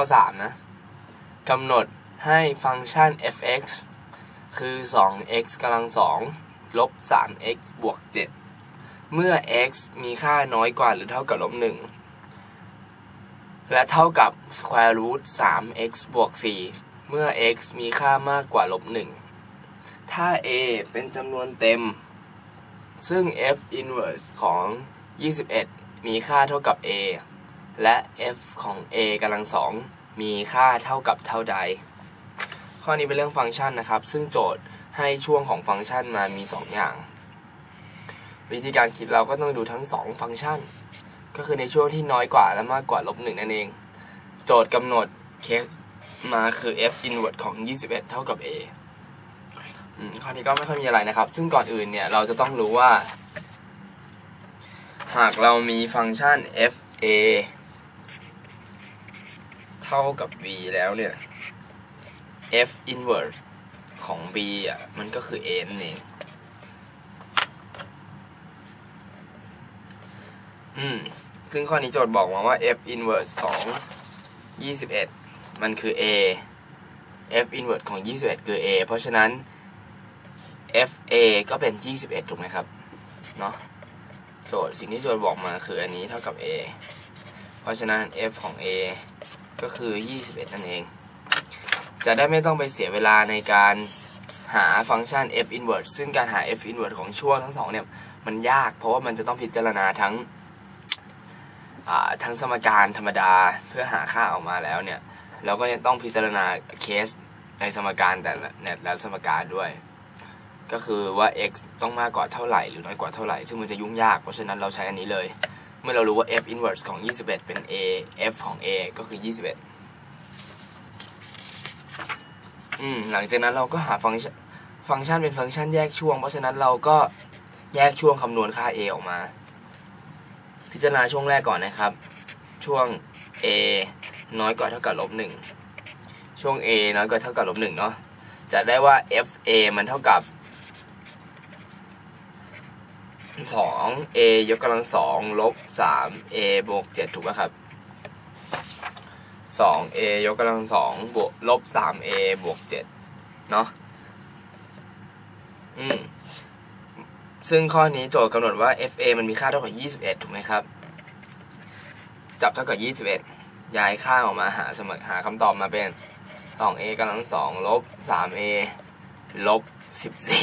ข้อ 3 นะกำหนดให้ฟังก์ชัน f(x) คือ 2x กำลัง2ลบ 3x บวก 7 เมื่อ x มีค่าน้อยกว่าหรือเท่ากับลบ1และเท่ากับ square root 3x บวก 4 เมื่อ x มีค่ามากกว่าลบ1ถ้า a เป็นจำนวนเต็ม ซึ่ง f inverse ของ 21 มีค่าเท่ากับ a และ f ของ a กำลังสองมีค่าเท่ากับเท่าใด ข้อนี้เป็นเรื่องฟังก์ชันนะครับ ซึ่งโจทย์ให้ช่วงของฟังก์ชันมามี 2 อย่าง วิธีการคิดเราก็ต้องดูทั้ง 2 ฟังก์ชัน ก็คือในช่วงที่น้อยกว่าและมากกว่าลบหนึ่งนั่นเอง โจทย์กำหนดเคสมาคือ f inverse ของ 21 เท่ากับ a ข้อนี้ก็ไม่ค่อยมีอะไรนะครับ ซึ่งก่อนอื่นเนี่ยเราจะต้องรู้ว่า หากเรามีฟังก์ชัน f a เท่ากับ b แล้วเนี่ย f inverse ของ b อะ มันก็คือ a นั่นเอง อืม ซึ่งข้อนี้โจทย์บอกมาว่า f inverse ของ 21 มันคือ a f inverse ของ 21 คือ a เพราะฉะนั้น f a ก็เป็น 21 ถูกไหมครับ เนาะโจทย์สิ่งที่โจทย์บอกมาคืออันนี้เท่ากับ a เพราะฉะนั้น f ของ a ก็คือ 21 นั่นเอง จะได้ไม่ต้องไปเสียเวลาในการหาฟังก์ชัน f inverse ซึ่งการหา f inverse ของช่วงทั้งสองเนี่ย มันยากเพราะว่ามันจะต้องพิจารณาทั้งทั้งสมการธรรมดาเพื่อหาค่าออกมาแล้วเนี่ย เราก็ยังต้องพิจารณาเคสในสมการแต่ละและสมการด้วย ก็คือว่า x ต้องมากกว่าเท่าไหร่หรือน้อยกว่าเท่าไหร่ ซึ่งมันจะยุ่งยาก เพราะฉะนั้นเราใช้อันนี้เลย เมื่อเรารู้ว่า f inverse ของ 21 เป็น a f ของ a ก็คือ 21 อืม หลังจากนั้นเราก็หาฟังก์ชันฟังก์ชันเป็นฟังก์ชันแยกช่วง เพราะฉะนั้นเราก็แยกช่วงคำนวณค่า a ออกมา พิจารณาช่วงแรกก่อนนะครับ ช่วง a น้อยกว่าเท่ากับลบหนึ่งช่วง a น้อยกว่าเท่ากับลบหนึ่งเนาะจะได้ว่า f a มันเท่ากับ 2 a ยกกำลัง2ลบ3 a บวก7ถูกไหมครับ 2 a ยกกำลัง2บวกลบ 3 a บวก7เนาะอืมซึ่งข้อนี้โจทย์กำหนดว่า fa มันมีค่าเท่ากับ 21 ถูกไหมครับ จับเท่ากับ 21 ย้ายค่าออกมาหาสมหาคำตอบมาเป็น 2a กำลัง2ลบ 3a ลบ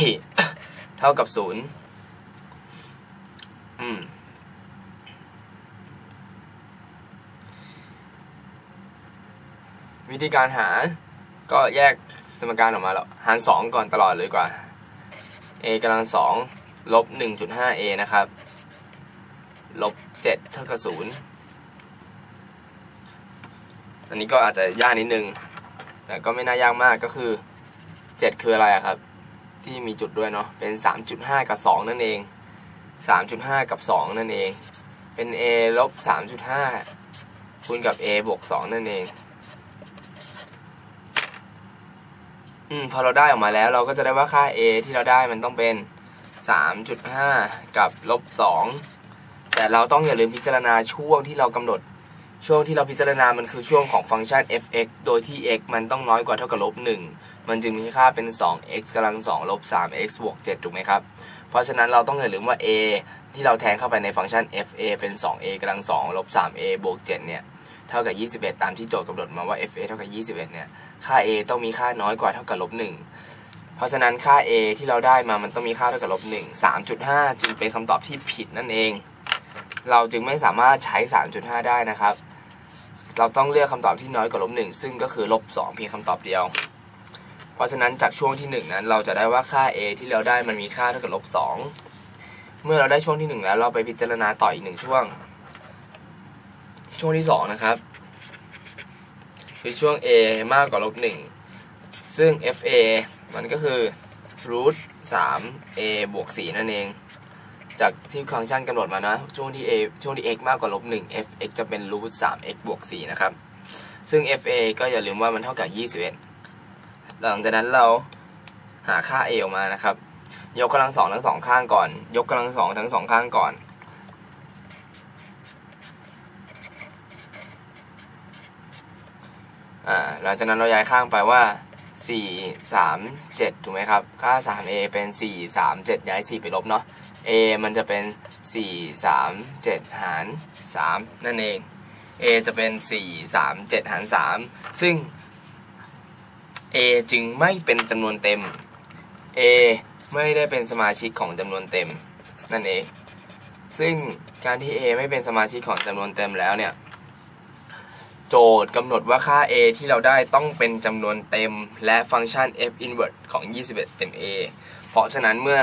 14 เท่ากับ 0 อืมวิธีการหา ก็แยกสมการออกมาแล้วหารสองก่อนตลอดเลยกว่า a กำลังสองลบหนึ่งจุดห้า a นะครับลบเจ็ดเท่ากับศูนย์อันนี้ก็อาจจะยากนิดนึง แต่ก็ไม่น่ายากมากก็คือเจ็ดคืออะไรครับ ที่มีจุดด้วยเนาะเป็นสามจุดห้ากับสองนั่นเอง 3.5 กับ 2 นั่นเอง เป็น a ลบ 3.5 คูณกับ a บวก 2 นั่นเองอืมพอเราได้ออกมาแล้วเราก็จะได้ว่าค่า a ที่เราได้มันต้องเป็น 3.5 กับลบ 2 แต่เราต้องอย่าลืมพิจารณาช่วงที่เรากำหนด ช่วงที่เราพิจารณามันคือช่วงของฟังก์ชัน f(x) โดยที่ x มันต้องน้อยกว่าเท่ากับลบ 1 มันจึงมีค่าเป็น 2x กำลัง2ลบ 3x บวก 7 ถูกไหมครับ ราะฉะนั้นเราต้องอย่าลืมว่า a ที่เราแทนเข้าไปในฟังก์ชัน f a เป็น 2a กำลัง2ลบ 3a บวก 7 เนี่ย เท่ากับ 21 ตามที่โจทย์กำหนดมาว่า f a เท่ากับ 21 เนี่ย ค่า a ต้องมีค่าน้อยกว่าเท่ากับลบ 1 เพราะฉะนั้นค่า a ที่เราได้มามันต้องมีค่าเท่ากับลบ 1 3.5 จึงเป็นคำตอบที่ผิดนั่นเอง เราจึงไม่สามารถใช้ 3.5 ได้นะครับ เราต้องเลือกคำตอบที่น้อยกว่าลบ 1 ซึ่งก็คือลบ 2 เพียงคำตอบเดียว เพราะฉะนั้นจากช่วงที่ 1 นั้น เราจะได้ว่าค่า a ที่เราได้มันมีค่าเท่ากับลบ2เมื่อเราได้ช่วงที่ 1 แล้วเราไปพิจารณาต่ออีกหนึ่งช่วง ช่วงที่ 2 นะครับคือช่วง a มากกว่าลบ1ซึ่ง fa มันก็คือ root 3 a บวก 4 นั่นเอง จากที่ฟังก์ชันกำหนดมานะ ช่วงที่ a ช่วงที่ x มากกว่าลบ1 f(x) จะเป็น root 3 x บวก 4 นะครับ ซึ่ง fa ก็อย่าลืมว่ามันเท่ากับ 21 หลังจากนั้นเราหาค่า a ออกมานะครับ ยกกำลังสองทั้งสองข้างก่อน ยกกำลังสองทั้งสองข้างก่อนยหลังจากนั้นเราย้ายข้างไปว่า 4 3 7 ถูกไหมครับ ค่า 3a เป็น 4 3 7 ย้าย 4 ไปลบเนาะ a มันจะเป็น 4 3 7 หาร 3 นั่นเอง a จะเป็น 4 3 7 หาร 3 ซึ่ง a จึงไม่เป็นจำนวนเต็ม a ไม่ได้เป็นสมาชิกของจำนวนเต็ม นั่นเอง ซึ่งการที่ a ไม่เป็นสมาชิกของจำนวนเต็มแล้วเนี่ย โจทย์กำหนดว่าค่า a ที่เราได้ต้องเป็นจำนวนเต็ม และฟังก์ชัน f inverse ของ 21 เป็น a เพราะฉะนั้นเมื่อ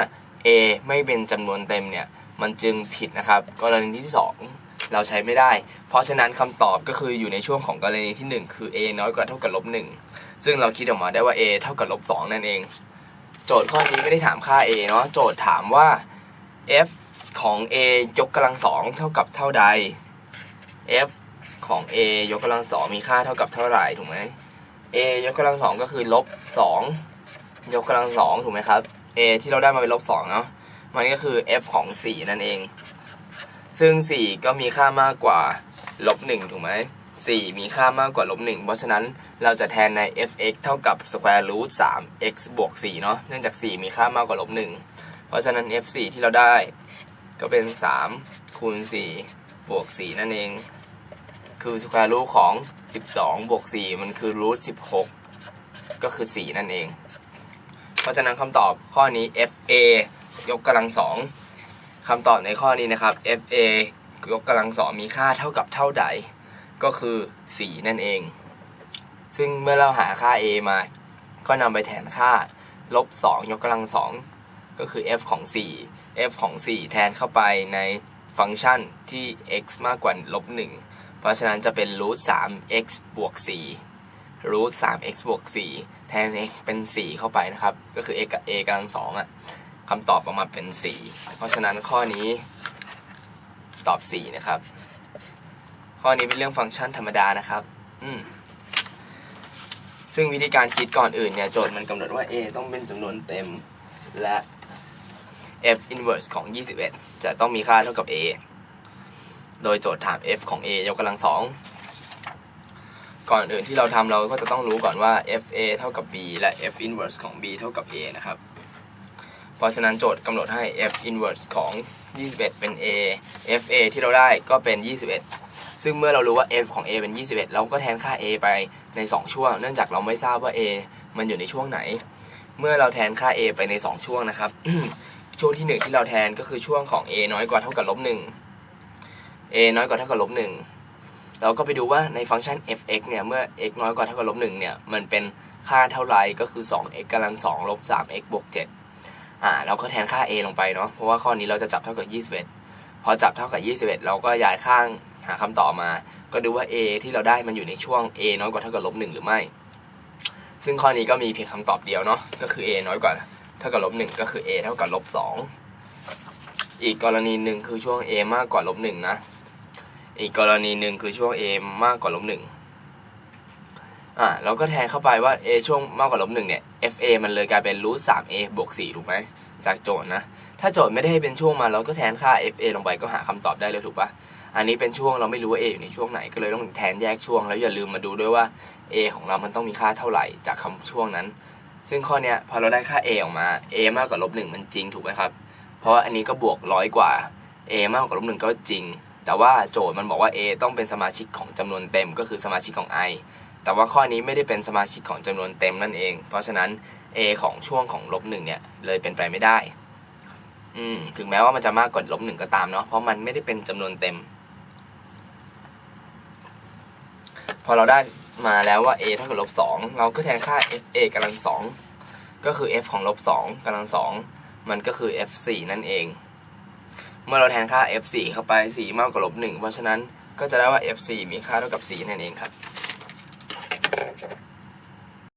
a ไม่เป็นจำนวนเต็มเนี่ย มันจึงผิดนะครับ กรณีที่ 2 เราใช้ไม่ได้ เพราะฉะนั้นคำตอบก็คืออยู่ในช่วงของกรณีที่ 1 คือ a น้อยกว่าเท่ากับลบ1 ซึ่งเราคิดออกมาได้ว่า a เท่ากับลบ2นั่นเอง โจทย์ข้อนี้ไม่ได้ถามค่า a เนาะโจทย์ถามว่า f ของ a ยกกำลังสองเท่ากับเท่าใด f ของ a ยกกำลังสองมีค่าเท่ากับเท่าไหร่ถูกไหม a ยกกำลังสองก็คือลบสองยกกำลังสองถูกไหมครับ a ที่เราได้มาเป็นลบสองเนาะมันก็คือ f ของสี่นั่นเอง ซึ่งสี่ก็มีค่ามากกว่าลบหนึ่งถูกไหม สี่มีค่ามากกว่าลบหนึ่งเพราะฉะนั้นเราจะแทนใน f(x) เท่ากับ square root 3 x บวก4เนาะเนื่องจาก 4 มีค่ามากกว่าลบหนึ่งเพราะฉะนั้น f4 ที่เราได้ก็เป็น 3 คูณ 4 บวก 4 นั่นเอง คือสแควร์รูทของ 12 บวก 4 มันคือรูท16 ก็คือ 4 นั่นเอง เพราะฉะนั้นคำตอบข้อนี้ fa ยกกำลังสองคำตอบในข้อนี้นะครับ fa ยกกำลังสองมีค่าเท่ากับเท่าใด ก็คือ 4 นั่นเอง ซึ่งเมื่อเราหาค่า a มา ก็นำไปแทนค่าลบ 2 ยกกำลังสองก็คือ f ของ 4 f ของ 4 แทนเข้าไปในฟังก์ชันที่ x มากกว่าลบ 1 เพราะฉะนั้นจะเป็น root 3 x บวก 4 root 3 x บวก 4 แทน x เป็น 4 เข้าไปนะครับ ก็คือ x กับ a กำลังสองอะคำตอบออกมาเป็น 4 เพราะฉะนั้นข้อนี้ตอบ 4 นะครับ ข้อนี้เป็นเรื่องฟังก์ชันธรรมดานะครับ อืมซึ่งวิธีการคิดก่อนอื่นเนี่ยโจทย์มันกำหนดว่า a ต้องเป็นจำนวนเต็ม และ f inverse ของ 21 จะต้องมีค่าเท่ากับ a โดยโจทย์ถาม f ของ a ยกกำลังสองก่อนอื่นที่เราทำเราก็จะต้องรู้ก่อนว่า f a เท่ากับ b และ f inverse ของ b เท่ากับ a นะครับ เพราะฉะนั้นโจทย์กำหนดให้ f inverse ของ 21 เป็น a f a ที่เราได้ก็เป็น 21 ซึ่งเมื่อเรารู้ว่า f ของ a เป็น 21 เราก็แทนค่า a ไปใน 2 ช่วง เนื่องจากเราไม่ทราบว่า a มันอยู่ในช่วงไหน เมื่อเราแทนค่า a ไปใน 2 ช่วงนะครับ ช่วงที่ 1 ที่เราแทนก็คือช่วงของ a น้อยกว่าเท่ากับลบ1 a น้อยกว่าเท่ากับลบ1เราก็ไปดูว่าในฟังก์ชัน f(x) เนี่ยเมื่อ x น้อยกว่าเท่ากับลบ1เนี่ยมันเป็นค่าเท่าไรก็คือ 2x กำลัง2ลบ 3x บวก7อ่าเราก็แทนค่า a ลงไปเนาะเพราะว่าข้อนี้เราจะจับเท่ากับ 21 พอจับเท่ากับ 21 เราก็ย้ายข้าง หาคำตอบมา ก็ดูว่า a ที่เราได้มันอยู่ในช่วง a น้อยกว่าเท่ากับลบ1หรือไม่ ซึ่งข้อนี้ก็มีเพียงคำตอบเดียวเนาะก็คือ a น้อยกว่าเท่ากับลบ1ก็คือ a เท่ากับลบ2อีกกรณีหนึ่งคือช่วง a มากกว่าลบ1นะ อีกกรณีหนึ่งคือช่วง a มากกว่าลบหนึ่งอ่าเราก็แทนเข้าไปว่า a ช่วงมากกว่าลบหนึ่งเนี่ย fa มันเลยกลายเป็นรูทสาม a บวกสี่ถูกไหมจากโจทย์นะ ถ้าโจทย์ไม่ได้ให้เป็นช่วงมาเราก็แทนค่า fa ลงไปก็หาคำตอบได้เลยถูกปะ อันนี้เป็นช่วงเราไม่รู้ว่า a อยู่ในช่วงไหนก็เลยต้องแทนแยกช่วง แล้วอย่าลืมมาดูด้วยว่า a ของเรามันต้องมีค่าเท่าไหร่จากคำช่วงนั้น ซึ่งข้อเนี้ยพอเราได้ค่า a ออกมา a มากกว่าลบหนึ่งมันจริงถูกไหมครับ เพราะว่าอันนี้ก็บวกร้อยกว่า a มากกว่าลบหนึ่งก็จริง แต่ว่าโจทย์มันบอกว่า A ต้องเป็นสมาชิกของจำนวนเต็มก็คือสมาชิกของ i แต่ว่าข้อนี้ไม่ได้เป็นสมาชิกของจำนวนเต็มนั่นเอง เพราะฉะนั้น A ของช่วงของลบหนึ่งเนี่ยเลยเป็นไปไม่ได้ อืมถึงแม้ว่ามันจะมากกว่าลบหนึ่งก็ตามเนาะเพราะมันไม่ได้เป็นจำนวนเต็ม พอเราได้มาแล้วว่า a เท่ากับลบสองเราก็แทนค่า f a กำลังสองก็คือ f ของลบสองกำลังสองมันก็คือ f สี่นั่นเอง เมื่อเราแทนค่า f 4เข้าไป 4 มากกว่าลบ1เพราะฉะนั้นก็จะได้ว่า f 4มีค่าเท่ากับ4นั่นเองครับ